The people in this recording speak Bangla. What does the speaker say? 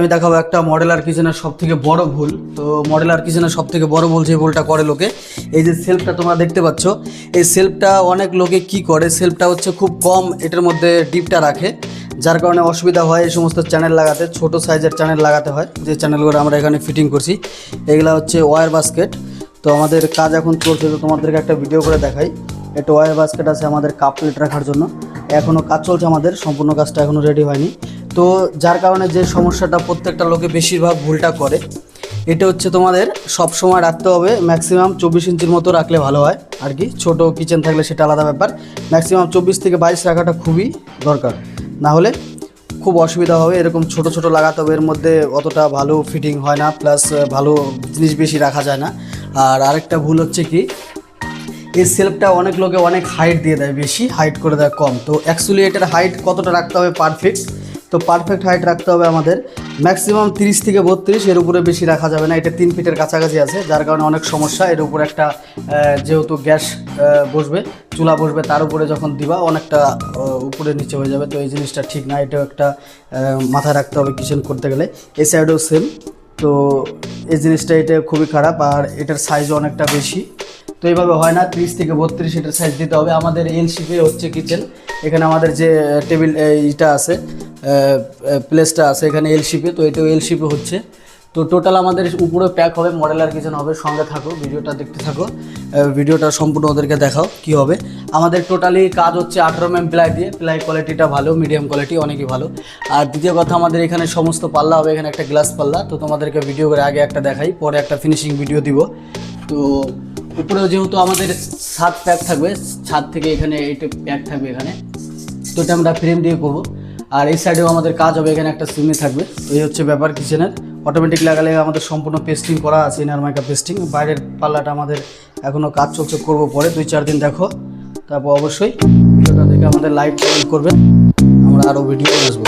আমি দেখাবো একটা মডেলার কিচেনের সব থেকে বড় ভুল। তো মডেলার কিচেনের সব থেকে বড় ভুল যে ভুলটা করে লোকে। এই যে সেলফটা তোমরা দেখতে পাচ্ছ, এই সেলফটা অনেক লোকে কি করে সেলফটা হচ্ছে খুব কম এটার মধ্যে ডিপটা রাখে। যার কারণে অসুবিধা হয় এই সমস্ত চ্যানেল লাগাতে, ছোট সাইজের চ্যানেল লাগাতে হয়। যে চ্যানেলগুলো আমরা এখানে ফিটিং করছি, এগুলা হচ্ছে ওয়্যার বাস্কেট তো আমাদের কাজ এখন চলছে, তো তোমাদেরকে একটা ভিডিও করে দেখাই। একটা ওয়্যার বাস্কেট আছে আমাদের কাপ প্লেট রাখার জন্য। এখনও কাজ চলছে আমাদের, সম্পূর্ণ কাজটা এখনও রেডি হয়নি। তো যার কারণে যে সমস্যাটা প্রত্যেকটা লোকে বেশিরভাগ ভুলটা করে, এটা হচ্ছে তোমাদের সব সময় রাখতে হবে। ম্যাক্সিমাম চব্বিশ ইঞ্চির মতো রাখলে ভালো হয়। আর কি, ছোট কিচেন থাকলে সেটা আলাদা ব্যাপার। ম্যাক্সিমাম চব্বিশ থেকে বাইশ রাখাটা খুবই দরকার। না হলে খুব অসুবিধা হবে। এরকম ছোট ছোট লাগাতে হবে। এর মধ্যে অতটা ভালো ফিটিং হয় না। প্লাস ভালো জিনিস বেশি রাখা যায় না। আর আরেকটা ভুল হচ্ছে কি এই সেলফটা অনেক লোকে অনেক হাইট দিয়ে দেয়। বেশি হাইট করে দেয় কম। তো অ্যাকচুয়ালি এটার হাইট কতটা রাখতে হবে পারফেক্ট তো পারফেক্ট হাইট রাখতে হবে আমাদের। ম্যাক্সিমাম তিরিশ থেকে বত্রিশ, এর উপরে বেশি রাখা যাবে না। এটা তিন ফিটের কাছাকাছি আছে, যার কারণে অনেক সমস্যা। এর উপরে একটা যেহেতু গ্যাস বসবে, চুলা বসবে, তার উপরে যখন দিবা, অনেকটা উপরে নিচে হয়ে যাবে। তো এই জিনিসটা ঠিক না, এটাও একটা মাথায় রাখতে হবে কিচেন করতে গেলে। এই সাইডেও সেম তো এই জিনিসটা এটা খুবই খারাপ, আর এটার সাইজও অনেকটা বেশি। তো এইভাবে হয় না, ত্রিশ থেকে বত্রিশ এটার সাইজ দিতে হবে। আমাদের এল শিপে হচ্ছে কিচেন এখানে আমাদের যে টেবিল এইটা আছে প্লেসটা আছে এখানে এল শিপে তো এটাও এল শিপে হচ্ছে। তো টোটাল আমাদের উপরে প্যাক হবে মডেলার কিচেন হবে। সঙ্গে থাকো, ভিডিওটা দেখতে থাকো। ভিডিওটা সম্পূর্ণ ওদেরকে দেখাও কি হবে। আমাদের টোটালি কাজ হচ্ছে আঠারো এম প্লাই দিয়ে। প্লাই কোয়ালিটিটা ভালো মিডিয়াম কোয়ালিটি অনেকই ভালো। আর দ্বিতীয় কথা, আমাদের এখানে সমস্ত পাল্লা হবে। এখানে একটা গ্লাস পাল্লা। তো তোমাদেরকে ভিডিও করে আগে একটা দেখাই, পরে একটা ফিনিশিং ভিডিও দিব। তো উপরেও যেহেতু আমাদের ছাদ প্যাক থাকবে, ছাদ থেকে এখানে এইটা প্যাক থাকবে এখানে। তো এটা আমরা ফ্রেম দিয়ে করব। আর এই সাইডেও আমাদের কাজ হবে, এখানে একটা সিমনি থাকবে। তো এই হচ্ছে ব্যাপার কিচেনের অটোমেটিক লাগালে আমাদের সম্পূর্ণ পেস্টিং করা আছে ইনার মাইকা পেস্টিং বাইরের পাল্লাটা আমাদের এখনও কাজ চলছে, করব পরে। দুই চার দিন দেখো। তারপর অবশ্যই ভিডিওটা দেখে আমাদের লাইক কমেন্ট করবেন। আমরা আরও ভিডিও আসব।